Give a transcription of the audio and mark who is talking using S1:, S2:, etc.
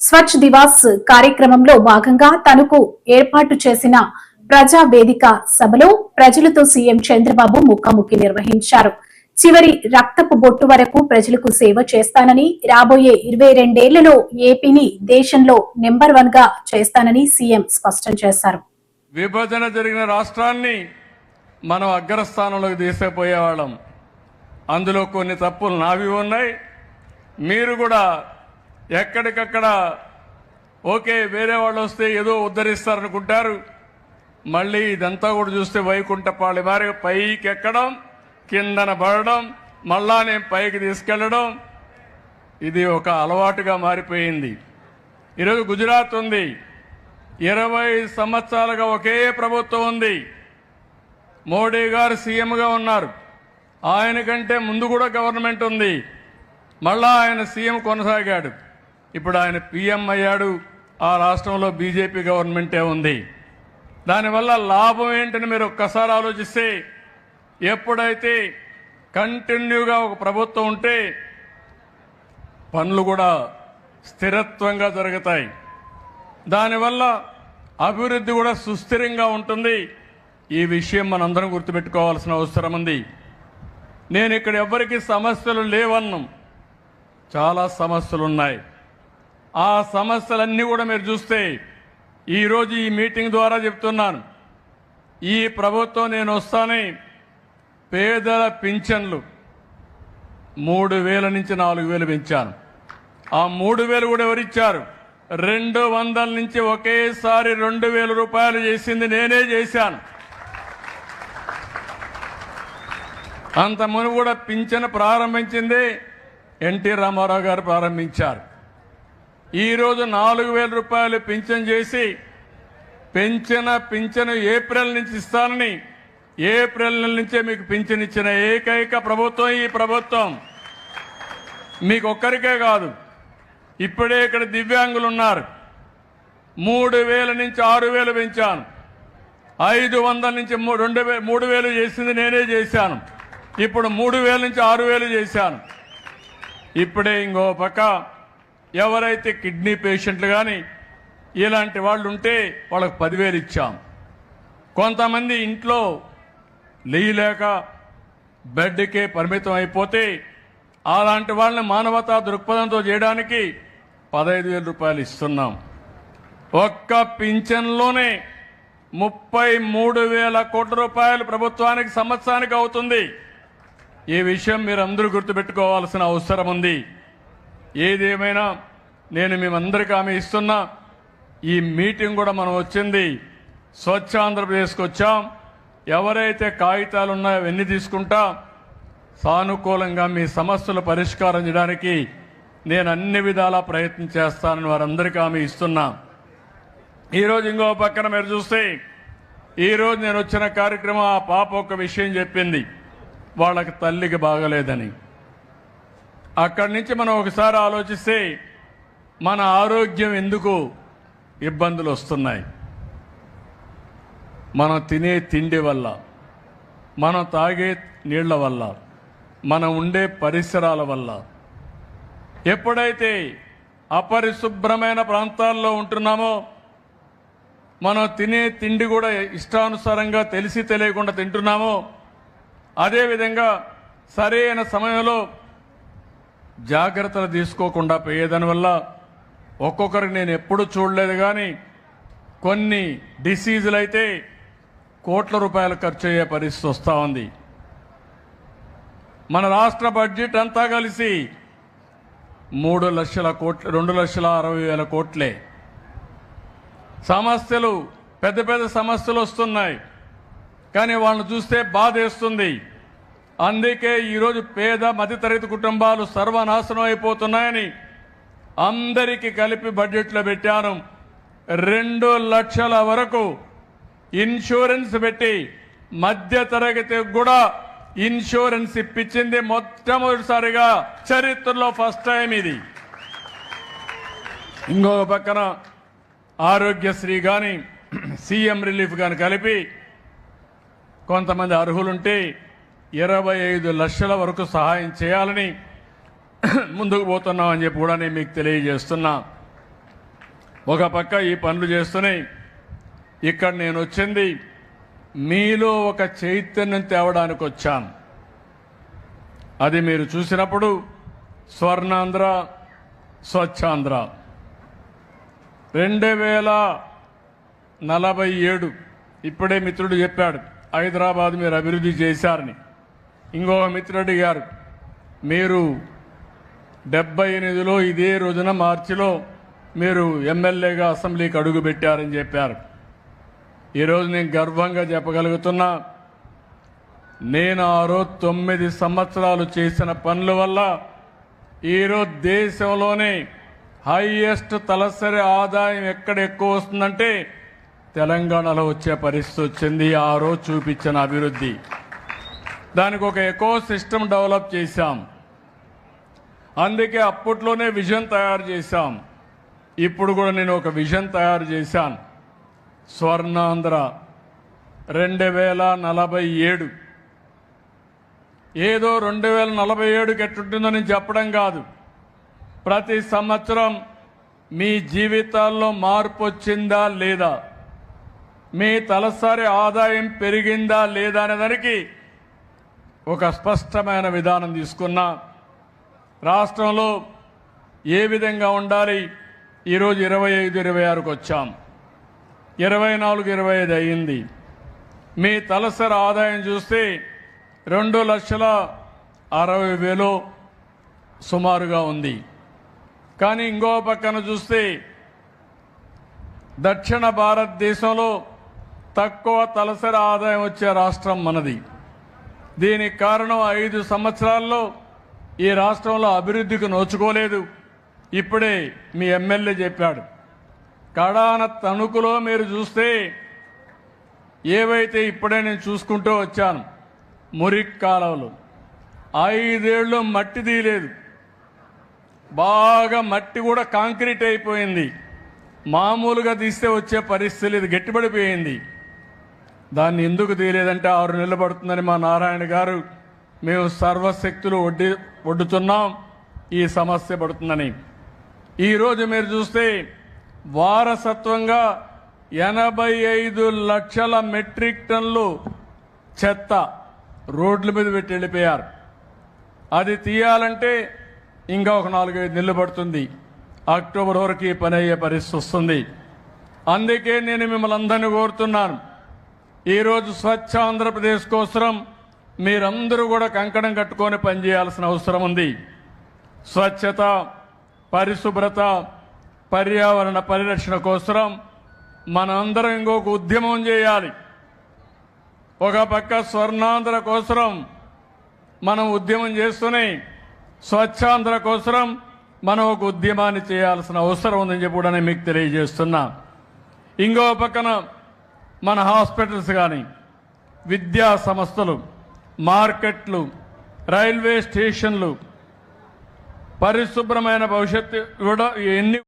S1: స్వచ్ఛ దివాస్ కార్యక్రమంలో భాగంగా తనకు ఏర్పాటు చేసిన ప్రజా వేదిక సభలో ప్రజలతో సీఎం చంద్రబాబు ముఖాముఖి నిర్వహించారు. చివరి రక్తపు బొట్టు వరకు ప్రజలకు సేవ చేస్తానని రాబోయే ఇరవై రెండేళ్ళలో ఏపీని దేశంలో నెంబర్ వన్గా చేస్తానని సీఎం స్పష్టం చేశారు.
S2: విభజన జరిగిన రాష్ట్రాన్ని మనం అగ్రస్థానంలోకి తీసేపోయేవాళ్ళం అందులో కొన్ని తప్పులు నావి ఉన్నాయి. మీరు కూడా ఎక్కడికక్కడ ఓకే వేరే వాళ్ళు వస్తే ఏదో ఉద్ధరిస్తారనుకుంటారు. మళ్ళీ ఇదంతా కూడా చూస్తే వైకుంఠపాళి మారి పైకి ఎక్కడం కిందన పడడం మళ్ళా నేను పైకి తీసుకెళ్ళడం ఇది ఒక అలవాటుగా మారిపోయింది. ఈరోజు గుజరాత్ ఉంది. ఇరవై సంవత్సరాలుగా ఒకే ప్రభుత్వం ఉంది. మోడీ గారు సీఎంగా ఉన్నారు. ఆయన కంటే ముందు కూడా గవర్నమెంట్ ఉంది. మళ్ళా ఆయన సీఎం కొనసాగాడు. ఇప్పుడు ఆయన పీఎం అయ్యాడు. ఆ రాష్ట్రంలో బీజేపీ గవర్నమెంటే ఉంది. దానివల్ల లాభం ఏంటని మీరు ఒక్కసారి ఆలోచిస్తే ఎప్పుడైతే కంటిన్యూగా ఒక ప్రభుత్వం ఉంటే పనులు కూడా స్థిరత్వంగా జరుగుతాయి. దానివల్ల అభివృద్ధి కూడా సుస్థిరంగా ఉంటుంది. ఈ విషయం మనందరం గుర్తుపెట్టుకోవాల్సిన అవసరం ఉంది. నేను ఇక్కడ ఎవ్వరికి సమస్యలు లేవన్నాం. చాలా సమస్యలు ఉన్నాయి ఆ సమస్యలన్నీ కూడా మీరు చూస్తే ఈరోజు ఈ మీటింగ్ ద్వారా చెప్తున్నాను. ఈ ప్రభుత్వం నేను వస్తానే పేదల పింఛన్లు మూడు వేల నుంచి నాలుగు వేలు పెంచాను. ఆ మూడు వేలు కూడా ఎవరిచ్చారు రెండు వందల నుంచి ఒకేసారి రెండు వేల రూపాయలు చేసింది నేనే చేశాను. అంత కూడా పింఛను ప్రారంభించింది ఎన్టీ రామారావు గారు ప్రారంభించారు. ఈరోజు నాలుగు వేల రూపాయలు పింఛన్ చేసి పెంచిన పింఛను ఏప్రిల్ నుంచి ఇస్తానని ఏప్రిల్ నెల నుంచే మీకు పింఛన్ ఇచ్చిన ఏకైక ప్రభుత్వం ఈ ప్రభుత్వం. మీకు ఒక్కరికే కాదు ఇప్పుడే ఇక్కడ దివ్యాంగులు ఉన్నారు. మూడు వేల నుంచి ఆరు వేలు పెంచాను. ఐదు వందల నుంచి మూ- రెండు వే మూడు వేలు చేసింది నేనే చేశాను. ఇప్పుడు మూడు వేల నుంచి ఆరు వేలు చేశాను. ఇప్పుడే ఇంకో పక్క ఎవరైతే కిడ్నీ పేషెంట్లు కానీ ఇలాంటి వాళ్ళు ఉంటే వాళ్ళకి పదివేలు ఇచ్చాం. కొంతమంది ఇంట్లో లేయలేక బెడ్కే పరిమితం అయిపోతే అలాంటి వాళ్ళని మానవతా దృక్పథంతో చేయడానికి పదహైదు వేల రూపాయలు ఇస్తున్నాం. ఒక్క పింఛన్లోనే ముప్పై మూడు వేల కోట్ల రూపాయలు ప్రభుత్వానికి సంవత్సరానికి అవుతుంది. ఈ విషయం మీరు అందరూ గుర్తుపెట్టుకోవాల్సిన అవసరం ఉంది. ఏదేమైనా నేను మేమందరికీ ఆమె ఇస్తున్నా ఈ మీటింగ్ కూడా మనం వచ్చింది. స్వచ్ఛ ఆంధ్రప్రదేశ్కి వచ్చాం. ఎవరైతే కాగితాలు ఉన్నాయో అవన్నీ తీసుకుంటా. సానుకూలంగా మీ సమస్యలు పరిష్కారం చేయడానికి నేను అన్ని విధాలా ప్రయత్నం చేస్తానని వారందరికీ ఆమె ఇస్తున్నా. ఈరోజు ఇంకో పక్కన మీరు చూస్తే ఈరోజు నేను వచ్చిన కార్యక్రమం ఆ పాప ఒక విషయం చెప్పింది. వాళ్ళకి తల్లికి బాగలేదని. అక్కడి నుంచి మనం ఒకసారి ఆలోచిస్తే మన ఆరోగ్యం ఎందుకు ఇబ్బందులు వస్తున్నాయి? మనం తినే తిండి వల్ల మనం తాగే నీళ్ళ వల్ల మనం ఉండే పరిసరాల వల్ల. ఎప్పుడైతే అపరిశుభ్రమైన ప్రాంతాల్లో ఉంటున్నామో మనం తినే తిండి కూడా ఇష్టానుసారంగా తెలిసి తెలియకుండా తింటున్నామో అదేవిధంగా సరైన సమయంలో జాగ్రత్తలు తీసుకోకుండా పోయేదాని వల్ల ఒక్కొక్కరికి నేను ఎప్పుడు చూడలేదు కానీ కొన్ని డిసీజులు అయితే కోట్ల రూపాయలు ఖర్చు అయ్యే పరిస్థితి వస్తూ ఉంది. మన రాష్ట్ర బడ్జెట్ అంతా కలిసి మూడు లక్షల కోట్ల రెండు లక్షల అరవై వేల కోట్లే. సమస్యలు పెద్ద పెద్ద సమస్యలు వస్తున్నాయి. కానీ వాళ్ళని చూస్తే బాధేస్తుంది. అందుకే ఈరోజు పేద మధ్యతరగతి కుటుంబాలు సర్వనాశనం అయిపోతున్నాయని అందరికీ కలిపి బడ్జెట్లో పెట్టాను. రెండు లక్షల వరకు ఇన్సూరెన్స్ పెట్టి మధ్యతరగతి కూడా ఇన్సూరెన్స్ ఇప్పించింది మొట్టమొదటిసారిగా చరిత్రలో ఫస్ట్ టైం ఇది. ఇంకొక పక్కన ఆరోగ్యశ్రీ కానీ సీఎం రిలీఫ్ కానీ కలిపి కొంతమంది అర్హులుంటే ఇరవై ఐదు లక్షల వరకు సహాయం చేయాలని ముందుకు పోతున్నామని చెప్పి కూడా నేను మీకు తెలియజేస్తున్నా. ఒక పక్క ఈ పనులు చేస్తున్నాయి ఇక్కడ నేను వచ్చింది మీలో ఒక చైతన్యం తేవడానికి వచ్చాను. అది మీరు చూసినప్పుడు స్వర్ణాంధ్ర స్వచ్ఛాంధ్ర. రెండు వేల నలభై ఏడు ఇప్పుడే మిత్రుడు చెప్పాడు హైదరాబాద్ మీరు అభివృద్ధి చేశారని. ఇంకొక మిత్రుడు గారు మీరు డెబ్బై ఎనిమిదిలో ఇదే రోజున మార్చిలో మీరు ఎమ్మెల్యేగా అసెంబ్లీకి అడుగు పెట్టారని చెప్పారు ఈరోజు నేను గర్వంగా చెప్పగలుగుతున్నా నేను ఆ రోజు తొమ్మిది సంవత్సరాలు చేసిన పనుల వల్ల ఈరోజు దేశంలోనే హైయెస్ట్ తలసరి ఆదాయం ఎక్కడ ఎక్కువ వస్తుందంటే తెలంగాణలో వచ్చే పరిస్థితి వచ్చింది. ఆ రోజు చూపించిన అభివృద్ధి. దానికి ఒక ఎకో సిస్టమ్ డెవలప్ చేశాం. అందుకే అప్పట్లోనే విజన్ తయారు చేశాం. ఇప్పుడు కూడా నేను ఒక విజన్ తయారు చేశాను. స్వర్ణాంధ్ర రెండు వేల నలభై ఏడు. ఏదో రెండు వేల నలభై ఏడుకి ఎట్టుంటుందో నేను చెప్పడం కాదు. ప్రతి సంవత్సరం మీ జీవితాల్లో మార్పు వచ్చిందా లేదా? మీ తలసరి ఆదాయం పెరిగిందా లేదా అనేదానికి ఒక స్పష్టమైన విధానం తీసుకున్నా రాష్ట్రంలో ఏ విధంగా ఉండాలి? ఈరోజు ఇరవై ఐదు ఇరవై ఆరుకు వచ్చాం. ఇరవై నాలుగు ఇరవై ఐదు అయ్యింది. మీ తలసరి ఆదాయం చూస్తే రెండు లక్షల అరవై వేలు సుమారుగా ఉంది. కానీ ఇంకో పక్కన చూస్తే దక్షిణ భారతదేశంలో తక్కువ తలసరి ఆదాయం వచ్చే రాష్ట్రం మనది. దీనికి కారణం ఐదు సంవత్సరాల్లో ఈ రాష్ట్రంలో అభివృద్ధికి నోచుకోలేదు. ఇప్పుడే మీ ఎమ్మెల్యే చెప్పాడు. కడాన తణుకులో మీరు చూస్తే ఏవైతే ఇప్పుడే నేను చూసుకుంటూ వచ్చాను మురికి కాలువలు. ఐదేళ్ళు మట్టి తీయలేదు. బాగా మట్టి కూడా కాంక్రీట్ అయిపోయింది. మామూలుగా తీస్తే వచ్చే పరిస్థితి లేదు. గట్టిపడిపోయింది. దాన్ని ఎందుకు తీయలేదంటే ఆరు నెలలు పడుతుందని మా నారాయణ గారు మేము సర్వశక్తులు ఒడ్డి ఒడ్డుతున్నాం ఈ సమస్య పడుతుందని. ఈరోజు మీరు చూస్తే వారసత్వంగా ఎనభై ఐదు లక్షల మెట్రిక్ టన్లు చెత్త రోడ్ల మీద పెట్టి వెళ్ళిపోయారు. అది తీయాలంటే ఇంకా ఒక నాలుగైదు నెలలు పడుతుంది. అక్టోబర్ వరకు ఈ పని అయ్యే పరిస్థితి వస్తుంది. అందుకే నేను మిమ్మల్ని అందరినీ కోరుతున్నాను. ఈరోజు స్వచ్ఛ ఆంధ్రప్రదేశ్ కోసం మీరందరూ కూడా కంకణం కట్టుకొని పనిచేయాల్సిన అవసరం ఉంది. స్వచ్ఛత పరిశుభ్రత పర్యావరణ పరిరక్షణ కోసం మనందరం ఇంకొక ఉద్యమం చేయాలి. ఒక పక్క స్వర్ణాంధ్ర కోసం మనం ఉద్యమం చేస్తూనే స్వచ్ఛాంధ్ర కోసం మనం ఒక ఉద్యమాన్ని చేయాల్సిన అవసరం ఉందని చెప్పి కూడా నేను మీకు తెలియజేస్తున్నా. ఇంకో పక్కన మన హాస్పిటల్స్ కానీ విద్యా సంస్థలు మార్కెట్లు రైల్వే స్టేషన్లు పరిశుభ్రమైన భవిష్యత్తు కూడా ఎన్ని